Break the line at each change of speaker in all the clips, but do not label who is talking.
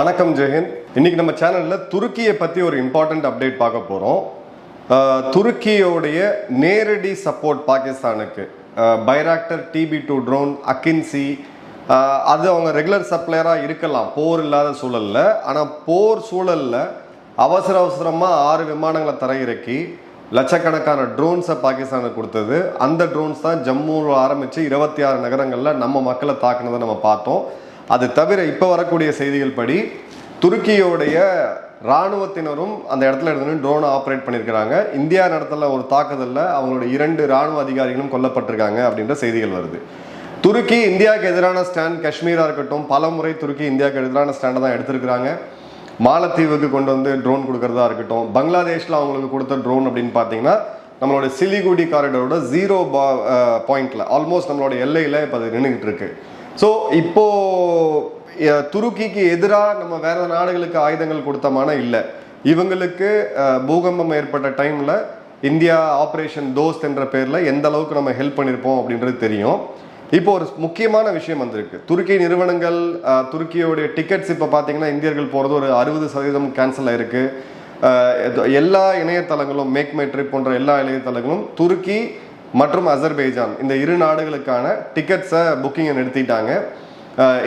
வணக்கம் ஜெயஹிந்த் இன்னைக்கு நம்ம சேனல்ல துருக்கியை பத்தி ஒரு இம்பார்ட்டன்ட் அப்டேட் பார்க்க போறோம். துருக்கியோடைய நேரடி சப்போர்ட் பாகிஸ்தானுக்கு. Bayraktar TB two drone Akinci அது அவங்க ரெகுலர் சப்ளையராக இருக்கலாம். போர் இல்லாத சூழலில். ஆனால் போர் சூழலில் அவசர அவசரமாக ஆறு விமானங்களை தரையிறக்கி லட்சக்கணக்கான ட்ரோன்ஸை பாகிஸ்தானுக்கு கொடுத்தது. அந்த ட்ரோன்ஸ் தான் ஜம்முவில் ஆரம்பித்து இருபத்தி ஆறு நகரங்களில் நம்ம மக்களை தாக்குனதை நம்ம பார்த்தோம். அது தவிர இப்போ வரக்கூடிய செய்திகள் படி துருக்கியோடைய இராணுவத்தினரும் அந்த இடத்துல இருந்து ட்ரோனை ஆப்ரேட் பண்ணியிருக்கிறாங்க இந்தியா நடத்தல ஒரு தாக்குதலில் அவங்களுடைய இரண்டு இராணுவ அதிகாரிகளும் கொல்லப்பட்டிருக்காங்க அப்படின்ற செய்திகள் வருது. துருக்கி இந்தியாவுக்கு எதிரான ஸ்டாண்ட் காஷ்மீராக இருக்கட்டும் பல முறை துருக்கி இந்தியாவுக்கு எதிரான ஸ்டாண்டை தான் எடுத்திருக்கிறாங்க. மாலத்தீவுக்கு கொண்டு வந்து ட்ரோன் கொடுக்கறதா இருக்கட்டும் பங்களாதேஷில் அவங்களுக்கு கொடுத்த ட்ரோன் அப்படின்னு பார்த்தீங்கன்னா நம்மளோட சிலிகுடி காரிடரோட ஜீரோ பா பாயிண்டில் ஆல்மோஸ்ட் நம்மளோட எல்லையில் இப்போ அது நின்றுக்கிட்டு இருக்குது ஸோ இப்போ துருக்கிக்கு எதிராக நம்ம வேற நாடுகளுக்கு ஆயுதங்கள் கொடுத்தமான இல்லை. இவங்களுக்கு பூகம்பம் ஏற்பட்ட டைம்ல இந்தியா ஆப்ரேஷன் தோஸ்த் என்ற பேரில் எந்த அளவுக்கு நம்ம ஹெல்ப் பண்ணியிருப்போம் அப்படின்றது தெரியும். இப்போ ஒரு முக்கியமான விஷயம் வந்திருக்கு. துருக்கி நிறுவனங்கள் துருக்கியோடைய டிக்கெட்ஸ் இப்போ பார்த்தீங்கன்னா இந்தியர்கள் போகிறது ஒரு அறுபது சதவீதம் கேன்சல் ஆயிருக்கு. எல்லா இணையதளங்களும் மேக் மை ட்ரிப் போன்ற எல்லா இணையதளங்களும் துருக்கி மற்றும் அசர்பைஜான். இந்த இரு நாடுகளுக்கான டிக்கெட்ஸை புக்கிங்கை நிறுத்திட்டாங்க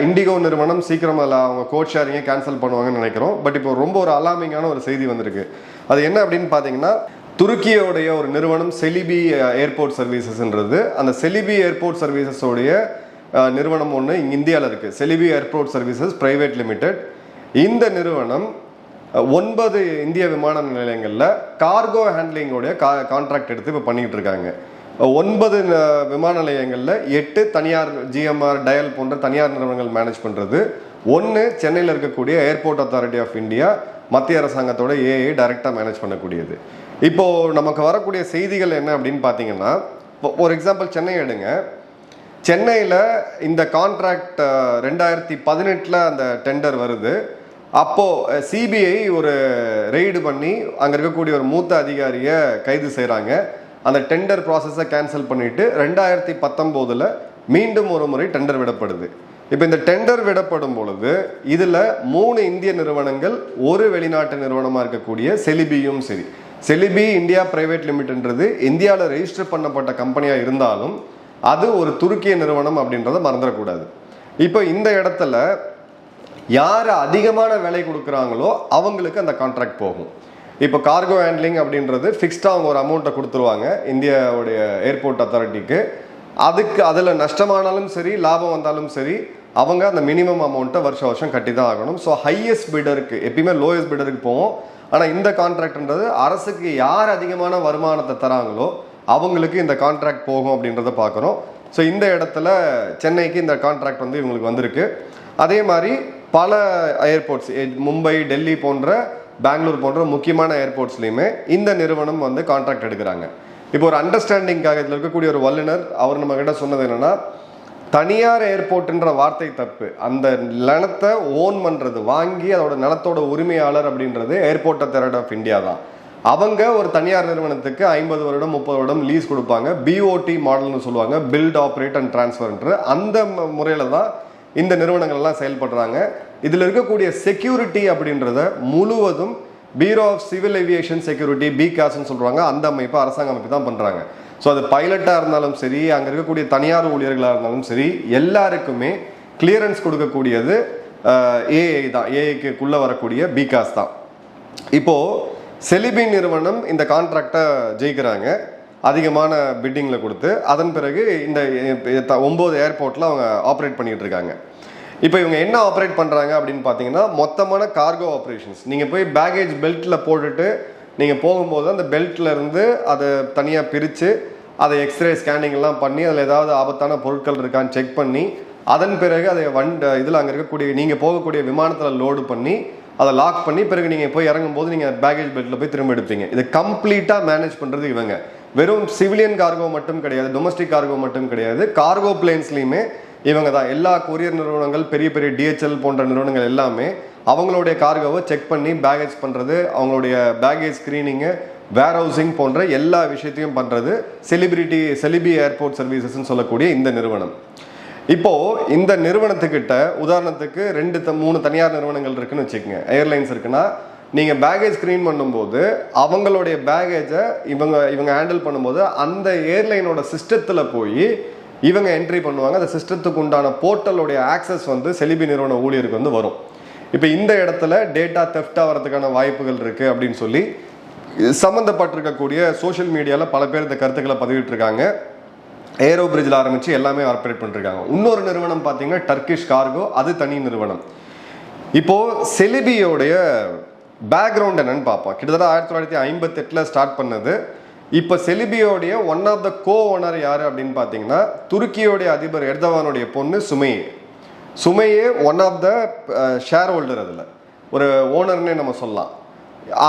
இண்டிகோ நிறுவனம் சீக்கிரம் அதில் அவங்க கோட் ஷேரிங்கை கேன்சல் பண்ணுவாங்கன்னு நினைக்கிறோம். பட் இப்போ ரொம்ப ஒரு அலாமிங்கான ஒரு செய்தி வந்திருக்கு. அது என்ன அப்படின்னு பார்த்தீங்கன்னா துருக்கியோடைய ஒரு நிறுவனம் செலிபி ஏர்போர்ட் சர்வீசஸ்ன்றது அந்த செலிபி ஏர்போர்ட் சர்வீசஸோடைய நிறுவனம் ஒன்று இங்கே இந்தியாவில் இருக்குது Celebi airport services private limited இந்த நிறுவனம் ஒன்பது இந்திய விமான நிலையங்களில் கார்கோ ஹேண்ட்லிங்கோடைய கா கான்ட்ராக்ட் எடுத்து இப்போ பண்ணிக்கிட்டு இருக்காங்க. ஒன்பது விமான நிலையங்களில் எட்டு தனியார் ஜிஎம்ஆர் டயல் போன்ற தனியார் நிறுவனங்கள் மேனேஜ் பண்ணுறது ஒன்று சென்னையில் இருக்கக்கூடிய ஏர்போர்ட் அத்தாரிட்டி ஆஃப் இந்தியா மத்திய அரசாங்கத்தோட ஏஐ டைரெக்டாக மேனேஜ் பண்ணக்கூடியது. இப்போது நமக்கு வரக்கூடிய செய்திகள் என்ன அப்படின்னு பார்த்தீங்கன்னா ஒரு எக்ஸாம்பிள் சென்னை எடுங்க. சென்னையில் இந்த கான்ட்ராக்ட் ரெண்டாயிரத்தி பதினெட்டில் அந்த டெண்டர் வருது. அப்போது சிபிஐ ஒரு ரெய்டு பண்ணி அங்கே இருக்கக்கூடிய ஒரு மூத்த அதிகாரியை கைது செய்கிறாங்க அந்த டெண்டர் ப்ராசஸை கேன்சல் பண்ணிட்டு ரெண்டாயிரத்தி பத்தொம்போதில் மீண்டும் ஒரு முறை டெண்டர் விடப்படுது. இப்போ இந்த டெண்டர் விடப்படும் பொழுது இதில் மூணு இந்திய நிறுவனங்கள் ஒரு வெளிநாட்டு நிறுவனமாக இருக்கக்கூடிய செலிபியும் சரி. செலிபி இந்தியா பிரைவேட் லிமிட்ன்றது இந்தியாவில் ரெஜிஸ்டர் பண்ணப்பட்ட கம்பெனியாக இருந்தாலும் அது ஒரு துருக்கிய நிறுவனம் அப்படின்றத மறந்துடக்கூடாது. இப்போ இந்த இடத்துல யார் அதிகமான விலை கொடுக்குறாங்களோ அவங்களுக்கு அந்த கான்ட்ராக்ட் போகும். இப்போ கார்கோ ஹேண்ட்லிங் அப்படின்றது ஃபிக்ஸ்டாக அவங்க ஒரு அமௌண்ட்டை கொடுத்துருவாங்க இந்தியாவுடைய ஏர்போர்ட் அத்தாரிட்டிக்கு அதுக்கு அதில் நஷ்டமானாலும் சரி லாபம் வந்தாலும் சரி அவங்க அந்த மினிமம் அமௌண்ட்டை வருஷம் வருஷம் கட்டி தான் ஆகணும் ஸோ ஹையஸ்ட் பிடருக்கு எப்பயுமே லோயஸ்ட் பிடருக்கு போவோம். ஆனால் இந்த கான்ட்ராக்ட்ன்றது அரசுக்கு யார் அதிகமான வருமானத்தை தராங்களோ அவங்களுக்கு இந்த கான்ட்ராக்ட் போகும் அப்படின்றத பார்க்குறோம் ஸோ இந்த இடத்துல சென்னைக்கு இந்த கான்ட்ராக்ட் வந்து இவங்களுக்கு வந்திருக்கு. அதே மாதிரி பல ஏர்போர்ட்ஸ் மும்பை டெல்லி போன்ற பெங்களூர் போன்ற முக்கியமான ஏர்போர்ட்ஸ்லையுமே இந்த நிறுவனம் வந்து கான்ட்ராக்ட் எடுக்கிறாங்க. இப்போ ஒரு அண்டர்ஸ்டாண்டிங்காக இதில் இருக்கக்கூடிய ஒரு வல்லுநர் அவர் நம்ம கிட்ட சொன்னது என்னென்னா தனியார் ஏர்போர்ட்ன்ற வார்த்தை தப்பு. அந்த நிலத்தை ஓன் பண்ணுறது வாங்கி அதோட நிலத்தோட உரிமையாளர் அப்படின்றது ஏர்போர்ட் அத்தாரிட்டி ஆஃப் இந்தியா தான். அவங்க ஒரு தனியார் நிறுவனத்துக்கு ஐம்பது வருடம் முப்பது வருடம் லீஸ் கொடுப்பாங்க. பிஓடி மாடல்னு சொல்லுவாங்க பில்ட் ஆப்ரேட் அண்ட் டிரான்ஸ்ஃபர்ன்ற அந்த முறையில் தான் இந்த நிறுவனங்கள்லாம் செயல்படுறாங்க. இதில் இருக்கக்கூடிய செக்யூரிட்டி அப்படின்றத முழுவதும் bureau of civil aviation security பிகாஸ்ன்னு சொல்கிறாங்க அந்த அமைப்பு அரசாங்க அமைப்பு தான் பண்ணுறாங்க ஸோ அது பைலட்டாக இருந்தாலும் சரி அங்கே இருக்கக்கூடிய தனியார் ஊழியர்களாக இருந்தாலும் சரி எல்லாருக்குமே கிளியரன்ஸ் கொடுக்கக்கூடியது ஏஐ தான். ஏஐக்குள்ளே வரக்கூடிய பிகாஸ் தான். இப்போது செலிபி நிறுவனம் இந்த கான்ட்ராக்டை ஜெயிக்கிறாங்க. அதிகமான பிட்டிங்கில் கொடுத்து அதன் பிறகு இந்த ஒம்பது ஏர்போர்ட்டில் அவங்க ஆப்ரேட் பண்ணிட்டு இருக்காங்க இப்போ இவங்க என்ன ஆப்ரேட் பண்ணுறாங்க அப்படின்னு பார்த்தீங்கன்னா மொத்தமான கார்கோ ஆப்ரேஷன்ஸ் நீங்கள் போய் பேகேஜ் பெல்ட்டில் போட்டுட்டு நீங்கள் போகும்போது அந்த பெல்ட்லேருந்து அதை தனியாக பிரித்து அதை எக்ஸ்ரே ஸ்கேனிங் எல்லாம் பண்ணி அதில் ஏதாவது ஆபத்தான பொருட்கள் இருக்கான்னு செக் பண்ணி அதன் பிறகு அதை வண்ட இதில் அங்கே இருக்கக்கூடிய நீங்கள் போகக்கூடிய விமானத்தில் லோடு பண்ணி அதை லாக் பண்ணி பிறகு நீங்கள் போய் இறங்கும்போது நீங்கள் பேகேஜ் பெல்ட்டில் போய் திரும்ப எடுப்பீங்க. இதை கம்ப்ளீட்டாக மேனேஜ் பண்ணுறது இவங்க. வெறும் சிவிலியன் கார்கோ மட்டும் கிடையாது டொமஸ்டிக் கார்கோ மட்டும் கிடையாது. கார்கோ பிளேன்ஸ்லையுமே இவங்க தான் எல்லா கொரியர் நிறுவனங்கள் பெரிய பெரிய டிஹெச்எல் போன்ற நிறுவனங்கள் எல்லாமே அவங்களுடைய கார்கோவை செக் பண்ணி பேகேஜ் பண்ணுறது அவங்களுடைய பேகேஜ் ஸ்க்ரீனிங்கு வேர் ஹவுசிங் போன்ற எல்லா விஷயத்தையும் பண்ணுறது செலிபிரிட்டி செலிபி ஏர்போர்ட் சர்வீசஸ்ன்னு சொல்லக்கூடிய இந்த நிறுவனம். இப்போ இந்த நிறுவனத்துக்கிட்ட உதாரணத்துக்கு ரெண்டு த- மூணு தனியார் நிறுவனங்கள் இருக்குன்னு வச்சுக்கோங்க. ஏர்லைன்ஸ் இருக்குன்னா நீங்கள் பேகேஜ் ஸ்க்ரீன் பண்ணும்போது அவங்களுடைய பேகேஜை இவங்க இவங்க ஹேண்டில் பண்ணும்போது அந்த ஏர்லைனோட சிஸ்டத்தில் போய் இவங்க என்ட்ரி பண்ணுவாங்க. அந்த சிஸ்டத்துக்கு உண்டான போர்ட்டலுடைய ஆக்சஸ் வந்து செலிபி நிறுவன ஊழியருக்கு வந்து வரும். இப்போ இந்த இடத்துல டேட்டா தெஃப்ட் ஆகிறதுக்கான வாய்ப்புகள் இருக்குது அப்படின்னு சொல்லி சம்மந்தப்பட்டிருக்கக்கூடிய சோஷியல் மீடியாவில் பல பேர் இந்த கருத்துக்களை பதிவிட்டிருக்காங்க. ஏரோ பிரிட்ஜில் ஆரம்பித்து எல்லாமே ஆப்ரேட் பண்ணிருக்காங்க. இன்னொரு நிறுவனம் பார்த்தீங்கன்னா டர்க்கிஷ் கார்கோ அது தனி நிறுவனம். இப்போது செலிபியோடைய பேக்ரவுண்ட் என்னன்னு பார்ப்போம். கிட்டத்தட்ட ஆயிரத்தி தொள்ளாயிரத்தி ஐம்பத்தெட்டில் ஸ்டார்ட் பண்ணது. இப்போ செலிபியோடைய one of the co owner யார் அப்படின்னு பார்த்தீங்கன்னா துருக்கியோடைய அதிபர் எர்தவானுடைய பொண்ணு Sumeyye. Sumeyye one of the shareholder அதில். ஒரு ஓனர்னே நம்ம சொல்லலாம்.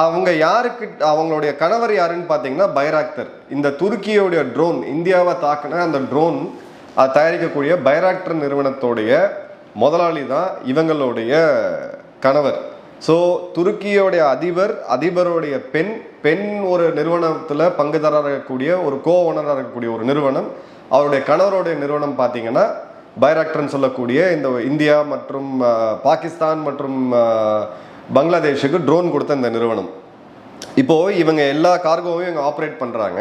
அவங்க யாருக்கு அவங்களுடைய கணவர் யாருன்னு பார்த்தீங்கன்னா பைராக்டர் இந்த துருக்கியோடைய ட்ரோன் இந்தியாவை தாக்கின அந்த ட்ரோன் தயாரிக்கக்கூடிய பைராக்டர் நிறுவனத்தோடைய முதலாளி தான் இவங்களுடைய கணவர். ஸோ துருக்கியோடைய அதிபர் அதிபருடைய பெண் பெண் ஒரு நிறுவனத்தில் பங்குதாரராக இருக்கக்கூடிய ஒரு கோ ஓனராக இருக்கக்கூடிய ஒரு நிறுவனம். அவருடைய கணவருடைய நிறுவனம் பார்த்தீங்கன்னா பைராக்டர்னு சொல்லக்கூடிய இந்த இந்தியா மற்றும் பாகிஸ்தான் மற்றும் பங்களாதேஷுக்கு ட்ரோன் கொடுத்த இந்த நிறுவனம். இப்போது இவங்க எல்லா கார்கோவையும் இவங்க ஆப்ரேட் பண்ணுறாங்க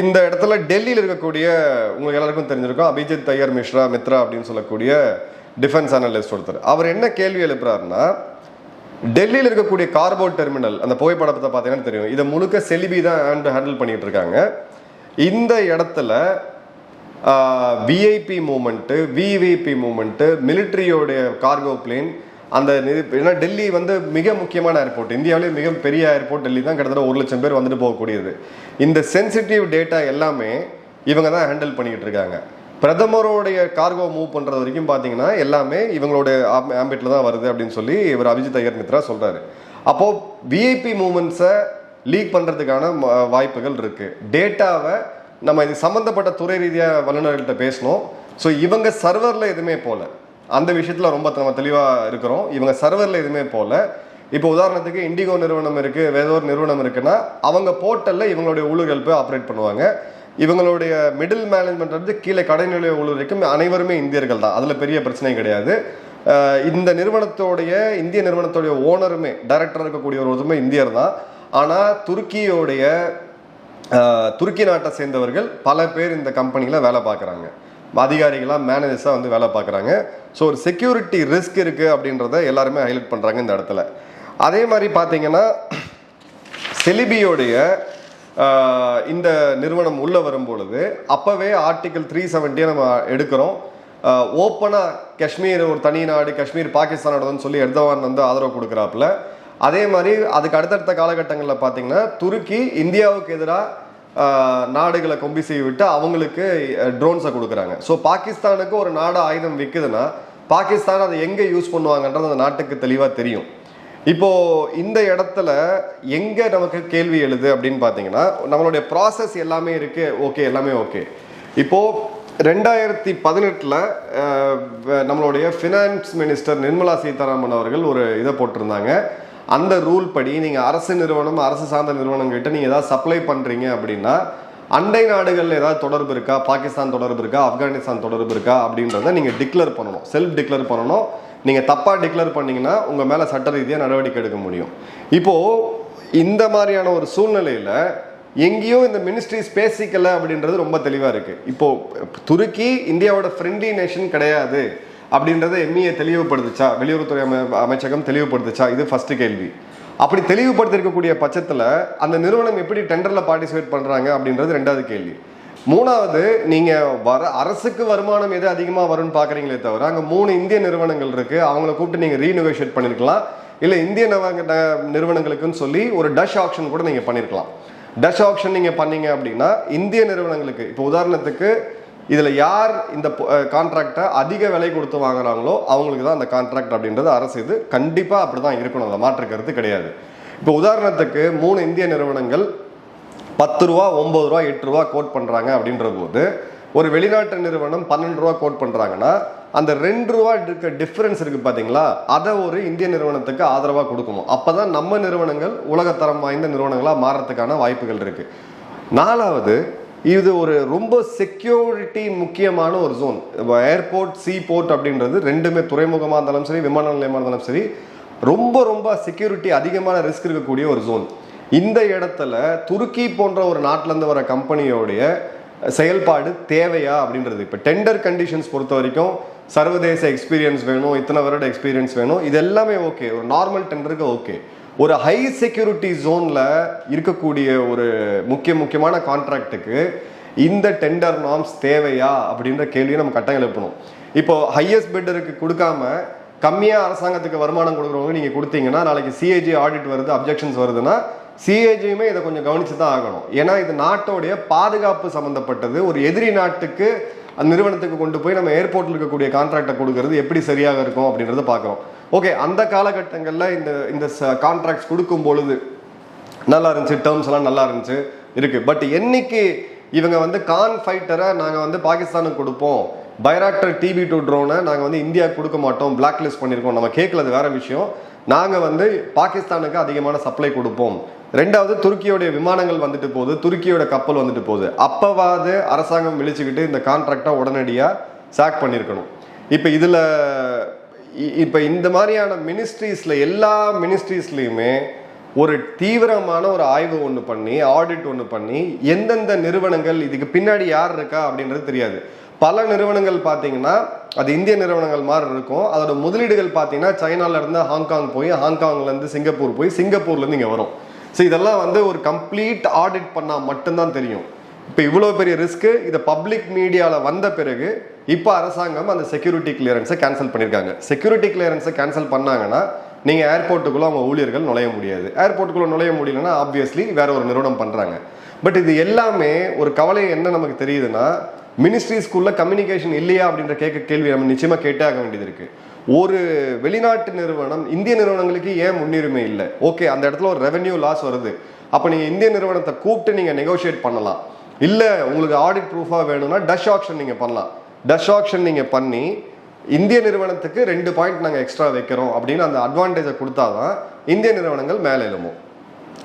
இந்த இடத்துல டெல்லியில் இருக்கக்கூடிய உங்களுக்கு எல்லாருக்கும் தெரிஞ்சிருக்கும் அபிஜித் தையர் மிஸ்ரா மித்ரா அப்படின்னு சொல்லக்கூடிய டிஃபென்ஸ் அனலிஸ்ட் ஒருத்தர். அவர் என்ன கேள்வி எழுப்புறாருன்னா டெல்லியில் இருக்கக்கூடிய கார்போட் டெர்மினல் அந்த புகைப்படத்தை பார்த்தீங்கன்னா தெரியும். இதை முழுக்க செலிபி தான் ஹேண்டில் பண்ணிகிட்டு இருக்காங்க இந்த இடத்துல விஐபி மூமெண்ட்டு விவிபி மூமெண்ட்டு மிலிட்ரியோடைய கார்கோ பிளேன் அந்த ஏன்னா டெல்லி வந்து மிக முக்கியமான ஏர்போர்ட் இந்தியாவிலே மிக பெரிய ஏர்போர்ட் டெல்லி தான் கிட்டத்தட்ட ஒரு லட்சம் பேர் வந்துட்டு போகக்கூடியது. இந்த சென்சிட்டிவ் டேட்டா எல்லாமே இவங்க தான் ஹேண்டில் பண்ணிக்கிட்டு இருக்காங்க பிரதமருடைய கார்கோ மூவ் பண்ணுறது வரைக்கும் பார்த்தீங்கன்னா எல்லாமே இவங்களோட ஆம்பிட்டில் தான் வருது அப்படின்னு சொல்லி இவர் அபிஜித் ஐயர் மித்ரா சொல்கிறாரு அப்போது விஐபி மூமெண்ட்ஸை லீக் பண்ணுறதுக்கான வாய்ப்புகள் இருக்குது டேட்டாவை நம்ம இது சம்மந்தப்பட்ட துறை ரீதியாக வல்லுநர்கள்ட்ட பேசணும். ஸோ இவங்க சர்வரில் எதுவுமே போகல அந்த விஷயத்தில் ரொம்ப நம்ம தெளிவாக இருக்கிறோம். இவங்க சர்வரில் எதுவுமே போகல இப்போ உதாரணத்துக்கு இண்டிகோ நிறுவனம் இருக்குது வேற ஒரு நிறுவனம் இருக்குன்னா அவங்க போர்ட்டலில் இவங்களுடைய ஊழியர்கள் போய் ஆப்ரேட் பண்ணுவாங்க. இவங்களுடைய மிடில் மேனேஜ்மெண்ட் வந்து கீழே கடைநிலை உள்ளவரைக்கும் அனைவருமே இந்தியர்கள் தான். அதில் பெரிய பிரச்சனை கிடையாது. இந்த நிறுவனத்தோடைய இந்திய நிறுவனத்துடைய ஓனருமே டைரக்டர் இருக்கக்கூடிய ஒருவருமே இந்தியர் தான். ஆனால் துருக்கியோடைய துருக்கி நாட்டை சேர்ந்தவர்கள் பல பேர் இந்த கம்பெனியில் வேலை பார்க்குறாங்க. அதிகாரிகளாக மேனேஜர்ஸாக வந்து வேலை பார்க்குறாங்க. ஸோ ஒரு செக்யூரிட்டி ரிஸ்க் இருக்குது அப்படின்றத எல்லாருமே ஹைலைட் பண்ணுறாங்க இந்த இடத்துல. அதே மாதிரி பார்த்தீங்கன்னா செலிபியோடைய இந்த நிறுவனம் உள்ளே வரும்பொழுது அப்போவே ஆர்டிக்கல் த்ரீ செவன்ட்டியை நம்ம எடுக்கிறோம். ஓப்பனாக காஷ்மீர் ஒரு தனி நாடு காஷ்மீர் பாகிஸ்தானோடதுன்னு சொல்லி எர்தவான் வந்து ஆதரவு கொடுக்குறாப்புல. அதே மாதிரி அதுக்கு அடுத்தடுத்த காலகட்டங்களில் பார்த்தீங்கன்னா துருக்கி இந்தியாவுக்கு எதிராக நாடுகளை கொம்பி செய்ய விட்டு அவங்களுக்கு ட்ரோன்ஸை கொடுக்குறாங்க. ஸோ பாகிஸ்தானுக்கு ஒரு நாடு ஆயுதம் விற்குதுன்னா பாகிஸ்தான் அதை எங்கே யூஸ் பண்ணுவாங்கன்றது அந்த நாட்டுக்கு தெளிவாக தெரியும். இப்போ இந்த இடத்துல எங்க நமக்கு கேள்வி எழுது அப்படின்னு பார்த்தீங்கன்னா நம்மளுடைய ப்ராசஸ் எல்லாமே இருக்கு ஓகே எல்லாமே ஓகே இப்போ ரெண்டாயிரத்தி பதினெட்டில் நம்மளுடைய ஃபினான்ஸ் மினிஸ்டர் நிர்மலா சீதாராமன் அவர்கள் ஒரு இதை போட்டிருந்தாங்க. அந்த ரூல் படி நீங்கள் அரசு நிறுவனம் அரசு சார்ந்த நிறுவனங்கிட்ட நீங்கள் ஏதாவது சப்ளை பண்ணுறீங்க அப்படின்னா அண்டை நாடுகளில் ஏதாவது தொடர்பு இருக்கா? பாகிஸ்தான் தொடர்பு இருக்கா? ஆப்கானிஸ்தான் தொடர்பு இருக்கா? அப்படின்றத நீங்கள் டிக்ளேர் பண்ணணும் செல்ஃப் டிக்ளேர் பண்ணணும். நீங்கள் தப்பாக டிக்ளேர் பண்ணிங்கன்னா உங்கள் மேலே சட்ட ரீதியாக நடவடிக்கை எடுக்க முடியும். இப்போது இந்த மாதிரியான ஒரு சூழ்நிலையில் எங்கேயும் இந்த மினிஸ்ட்ரிஸ் பேசிக்கல அப்படின்றது ரொம்ப தெளிவாக இருக்குது இப்போது துருக்கி இந்தியாவோட ஃப்ரெண்ட்லி நேஷன் கிடையாது அப்படின்றத எம்இஏ தெளிவுபடுத்துச்சா? வெளியுறவுத்துறை அமை அமைச்சகம் தெளிவுபடுத்துச்சா? இது ஃபஸ்ட்டு கேள்வி. அப்படி தெளிவுபடுத்திருக்கக்கூடிய பட்சத்தில் அந்த நிறுவனம் எப்படி டெண்டரில் பார்ட்டிசிபேட் பண்ணுறாங்க அப்படின்றது ரெண்டாவது கேள்வி. மூணாவது நீங்கள் வர அரசுக்கு வருமானம் எது அதிகமாக வரும்னு பார்க்குறீங்களே தவிர அங்கே மூணு இந்திய நிறுவனங்கள் இருக்குது அவங்கள கூப்பிட்டு நீங்கள் ரீநெகோஷியேட் பண்ணியிருக்கலாம் இல்லை இந்திய நவ- நிறுவனங்களுக்குன்னு சொல்லி ஒரு டஷ் ஆப்ஷன் கூட நீங்கள் பண்ணியிருக்கலாம் டஷ் ஆப்ஷன் நீங்கள் பண்ணீங்க அப்படின்னா இந்திய நிறுவனங்களுக்கு இப்போ உதாரணத்துக்கு இதில் யார் இந்த கான்ட்ராக்டை அதிக விலை கொடுத்து வாங்குறாங்களோ அவங்களுக்கு தான் அந்த கான்ட்ராக்ட் அப்படின்றது அரசு இது. கண்டிப்பாக அப்படி தான் இருக்கணும். அதை மாற்று கருத்து கிடையாது. இப்போ உதாரணத்துக்கு மூணு இந்திய நிறுவனங்கள் பத்து ரூபா ஒம்பது ரூபா எட்டு ரூபா கோட் பண்ணுறாங்க அப்படின்ற போது ஒரு வெளிநாட்டு நிறுவனம் பன்னெண்டு ரூபா கோட் பண்ணுறாங்கன்னா அந்த ரெண்டு ரூபா இருக்க டிஃப்ரென்ஸ் இருக்குது பார்த்தீங்களா அதை ஒரு இந்திய நிறுவனத்துக்கு ஆதரவாக கொடுக்கணும். அப்போ தான் நம்ம நிறுவனங்கள் உலகத்தரம் வாய்ந்த நிறுவனங்களாக மாறுறதுக்கான வாய்ப்புகள் இருக்குது நாலாவது இது ஒரு ரொம்ப செக்யூரிட்டி முக்கியமான ஒரு ஜோன் ஏர்போர்ட் சீ போர்ட் அப்படின்றது ரெண்டுமே துறைமுகமாக இருந்தாலும் சரி விமான நிலையமாக இருந்தாலும் சரி ரொம்ப ரொம்ப செக்யூரிட்டி அதிகமான ரிஸ்க் இருக்கக்கூடிய ஒரு ஜோன் இந்த இடத்துல துருக்கி போன்ற ஒரு நாட்டிலேருந்து வர கம்பெனியோடைய செயல்பாடு தேவையா அப்படின்றது. இப்போ டெண்டர் கண்டிஷன்ஸ் பொறுத்த வரைக்கும் சர்வதேச எக்ஸ்பீரியன்ஸ் வேணும் இத்தனை வருட எக்ஸ்பீரியன்ஸ் வேணும் இது எல்லாமே ஓகே ஒரு நார்மல் டெண்டருக்கு ஓகே ஒரு ஹை செக்யூரிட்டி ஜோனில் இருக்கக்கூடிய ஒரு முக்கிய முக்கியமான கான்ட்ராக்டுக்கு இந்த டெண்டர் நார்ம்ஸ் தேவையா அப்படின்ற கேள்வியை நம்ம கட்டாயம் எழுப்பணும். இப்போ ஹையஸ்ட் பிட்டருக்கு கொடுக்காம கம்மியாக அரசாங்கத்துக்கு வருமானம் கொடுக்குறவங்க நீங்கள் கொடுத்தீங்கன்னா நாளைக்கு சிஏஜி ஆடிட் வருது அப்ஜெக்ஷன்ஸ் வருதுன்னா சிஏஜியுமே இதை கொஞ்சம் கவனிச்சு தான் ஆகணும். ஏன்னா இது நாட்டோடைய பாதுகாப்பு சம்மந்தப்பட்டது ஒரு எதிரி நாட்டுக்கு அந்த நிறுவனத்துக்கு கொண்டு போய் நம்ம ஏர்போர்ட்டில் இருக்கக்கூடிய கான்ட்ராக்டை கொடுக்கறது எப்படி சரியாக இருக்கும் அப்படின்றத பார்க்குறோம் ஓகே அந்த காலகட்டங்களில் இந்த இந்த கான்ட்ராக்ட்ஸ் கொடுக்கும் பொழுது நல்லா இருந்துச்சு டேர்ம்ஸ் எல்லாம் நல்லா இருந்துச்சு இருக்கு. பட் என்னைக்கு இவங்க வந்து கான் ஃபைட்டரை நாங்கள் வந்து பாகிஸ்தானுக்கு கொடுப்போம் பைராக்டர் டிபி டூ ட்ரோனை நாங்கள் வந்து இந்தியா கொடுக்க மாட்டோம் பிளாக் லிஸ்ட் பண்ணியிருக்கோம் நம்ம கேட்கல அது வேற விஷயம். நாங்கள் வந்து பாகிஸ்தானுக்கு அதிகமான சப்ளை கொடுப்போம். ரெண்டாவது துருக்கியோடைய விமானங்கள் வந்துட்டு போகுது துருக்கியோட கப்பல் வந்துட்டு போகுது. அப்பவாது அரசாங்கம் விழிச்சுக்கிட்டு இந்த கான்ட்ராக்டை உடனடியாக சாக் பண்ணியிருக்கணும் இப்போ இதில் இப்போ இந்த மாதிரியான மினிஸ்ட்ரீஸில் எல்லா மினிஸ்ட்ரீஸ்லையுமே ஒரு தீவிரமான ஒரு ஆய்வு ஒன்று பண்ணி ஆடிட் ஒன்று பண்ணி எந்தெந்த நிறுவனங்கள் இதுக்கு பின்னாடி யார் இருக்கா அப்படின்றது தெரியாது. பல நிறுவனங்கள் பார்த்தீங்கன்னா அது இந்திய நிறுவனங்கள் மாதிரி இருக்கும். அதோட முதலீடுகள் பார்த்தீங்கன்னா சைனால இருந்து ஹாங்காங் போய் ஹாங்காங்ல இருந்து சிங்கப்பூர் போய் சிங்கப்பூர்ல இருந்து இங்கே வரும். ஸோ இதெல்லாம் வந்து ஒரு கம்ப்ளீட் ஆடிட் பண்ணால் மட்டும்தான் தெரியும். இப்போ இவ்வளோ பெரிய ரிஸ்க்கு இதை பப்ளிக் மீடியாவில் வந்த பிறகு இப்போ அரசாங்கம் அந்த செக்யூரிட்டி கிளியரன்ஸை கேன்சல் பண்ணியிருக்காங்க செக்யூரிட்டி கிளியரன்ஸை கேன்சல் பண்ணாங்கன்னா நீங்கள் ஏர்போர்ட்டுக்குள்ளே அவங்க ஊழியர்கள் நுழைய முடியாது. ஏர்போர்ட்டுக்குள்ளே நுழைய முடியலன்னா ஆப்வியஸ்லி வேற ஒரு நிறுவனம் பண்ணுறாங்க பட் இது எல்லாமே ஒரு கவலை என்ன நமக்கு தெரியுதுன்னா மினிஸ்ட்ரிஸ்குள்ள கம்யூனிகேஷன் இல்லையா அப்படின்ற கேட்க கேள்வி நம்ம நிச்சயமாக கேட்டே ஆக வேண்டியது இருக்குது ஒரு வெளிநாட்டு நிறுவனம் இந்திய நிறுவனங்களுக்கு ஏன் முன்னுரிமை இல்லை? ஓகே அந்த இடத்துல ஒரு ரெவென்யூ லாஸ் வருது. அப்போ நீங்கள் இந்திய நிறுவனத்தை கூப்பிட்டு நீங்கள் நெகோஷியேட் பண்ணலாம். இல்லை உங்களுக்கு ஆடிட் ப்ரூஃபாக வேணும்னா டஷ் ஆக்ஷன் நீங்கள் பண்ணலாம். டஷ் ஆக்ஷன் நீங்கள் பண்ணி இந்திய நிறுவனத்துக்கு ரெண்டு பாயிண்ட் நாங்கள் எக்ஸ்ட்ரா வைக்கிறோம் அப்படின்னு அந்த அட்வான்டேஜை கொடுத்தாதான் இந்திய நிறுவனங்கள் மேலே எழும்பும்.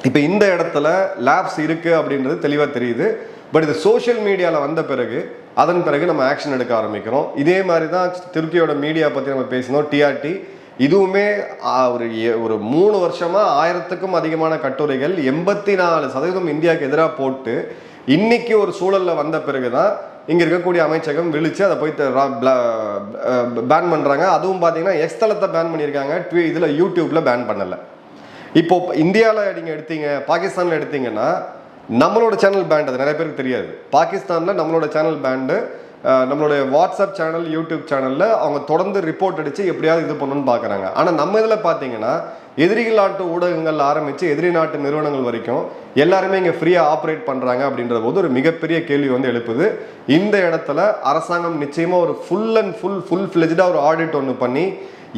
இப்போ இந்த இடத்துல லேப்ஸ் இருக்குது அப்படின்றது தெளிவாக தெரியுது. பட் இது சோஷியல் மீடியாவில் வந்த பிறகு அதன் பிறகு நம்ம ஆக்ஷன் எடுக்க ஆரம்பிக்கிறோம். இதே மாதிரி தான் துருக்கியோட மீடியா பற்றி நம்ம பேசினோம் டிஆர்டி இதுவுமே ஒரு ஒரு மூணு வருஷமாக ஆயிரத்துக்கும் அதிகமான கட்டுரைகள் எண்பத்தி நாலு சதவீதம் இந்தியாவுக்கு எதிராக போட்டு இன்னைக்கு ஒரு சூழலில் வந்த பிறகு தான் இங்கே இருக்கக்கூடிய அமைச்சகம் விழிச்சு அதை போய் பேன் பண்ணுறாங்க அதுவும் பார்த்தீங்கன்னா எக்ஸ்தலத்தை பேன் பண்ணியிருக்காங்க. ட்வி- இதில் யூடியூப்பில் பேன் பண்ணலை. இப்போ இந்தியாவில் நீங்கள் எடுத்தீங்க பாகிஸ்தானில் எடுத்தீங்கன்னா நம்மளோட சேனல் பேண்ட் அது நிறைய பேருக்கு தெரியாது. பாகிஸ்தானில் நம்மளோட சேனல் பேண்டு நம்மளுடைய வாட்ஸ்அப் சேனல் யூடியூப் சேனலில் அவங்க தொடர்ந்து ரிப்போர்ட் அடித்து எப்படியாவது இது பண்ணணும்னு பார்க்குறாங்க ஆனால் நம்ம இதில் பார்த்தீங்கன்னா எதிரிகள் நாட்டு ஊடகங்கள் ஆரம்பித்து எதிரி நாட்டு நிறுவனங்கள் வரைக்கும் எல்லாருமே இங்கே ஃப்ரீயாக ஆப்ரேட் பண்ணுறாங்க அப்படின்ற போது ஒரு மிகப்பெரிய கேள்வி வந்து எழுப்புது. இந்த இடத்துல அரசாங்கம் நிச்சயமாக ஒரு ஃபுல் அண்ட் ஃபுல் ஃபுல் ஃப்ளெஜ்டாக ஒரு ஆடிட் ஒன்று பண்ணி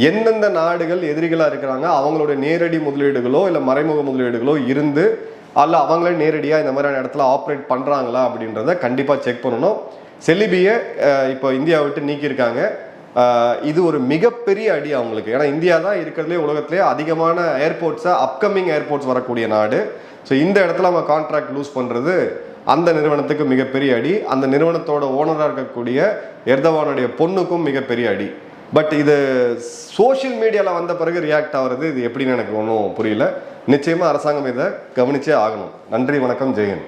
எந்தெந்த நாடுகள் எதிரிகளாக இருக்கிறாங்க அவங்களுடைய நேரடி முதலீடுகளோ இல்லை மறைமுக முதலீடுகளோ இருந்து அல்ல அவங்களே நேரடியாக இந்த மாதிரியான இடத்துல ஆப்ரேட் பண்ணுறாங்களா அப்படின்றத கண்டிப்பாக செக் பண்ணணும். செலிபியை இப்போ இந்தியா விட்டு நீக்கியிருக்காங்க. இது ஒரு மிகப்பெரிய அடி அவங்களுக்கு. ஏன்னா இந்தியா தான் இருக்கிறதுலே உலகத்திலே அதிகமான ஏர்போர்ட்ஸை அப்கமிங் ஏர்போர்ட்ஸ் வரக்கூடிய நாடு. ஸோ இந்த இடத்துல அவங்க கான்ட்ராக்ட் லூஸ் பண்ணுறது அந்த நிறுவனத்துக்கு மிகப்பெரிய அடி. அந்த நிறுவனத்தோட ஓனராக இருக்கக்கூடிய எர்தவானுடைய பொண்ணுக்கும் மிகப்பெரிய அடி. பட் இது சோஷியல் மீடியாவில் வந்த பிறகு ரியாக்ட் ஆகிறது இது எப்படின்னு எனக்கு ஒன்றும் புரியல. நிச்சயமாக அரசாங்கம் இதை கவனிச்சே ஆகணும். நன்றி வணக்கம் ஜெயன்